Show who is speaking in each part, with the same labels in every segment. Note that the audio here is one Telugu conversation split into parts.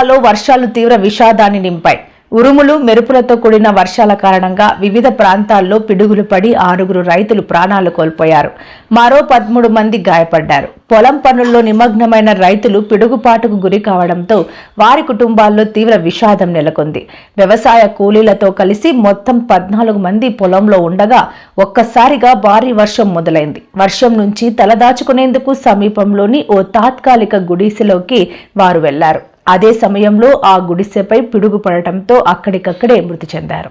Speaker 1: జిల్లాలో వర్షాలు తీవ్ర విషాదాన్ని నింపాయి. ఉరుములు మెరుపులతో కూడిన వర్షాల కారణంగా వివిధ ప్రాంతాల్లో పిడుగులు పడి ఆరుగురు రైతులు ప్రాణాలు కోల్పోయారు. మరో పదమూడు మంది గాయపడ్డారు. పొలం పనుల్లో నిమగ్నమైన రైతులు పిడుగుపాటుకు గురి కావడంతో వారి కుటుంబాల్లో తీవ్ర విషాదం నెలకొంది. వ్యవసాయ కూలీలతో కలిసి మొత్తం పద్నాలుగు మంది పొలంలో ఉండగా ఒక్కసారిగా భారీ వర్షం మొదలైంది. వర్షం నుంచి తలదాచుకునేందుకు సమీపంలోని ఓ తాత్కాలిక గుడిసెలోకి వారు వెళ్ళారు. అదే సమయంలో ఆ గుడిసెపై పిడుగు పడటంతో అక్కడికక్కడే మృతి చెందారు.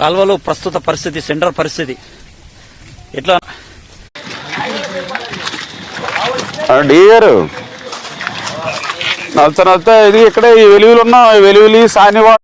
Speaker 2: కాల్వలో ప్రస్తుత పరిస్థితి సెంటర్ పరిస్థితి. ఎట్లా?
Speaker 3: గారు. నచ్చ నచ్చ ఇది ఇక్కడ ఈ వెలుగులు ఉన్న వెలుగులి సానివా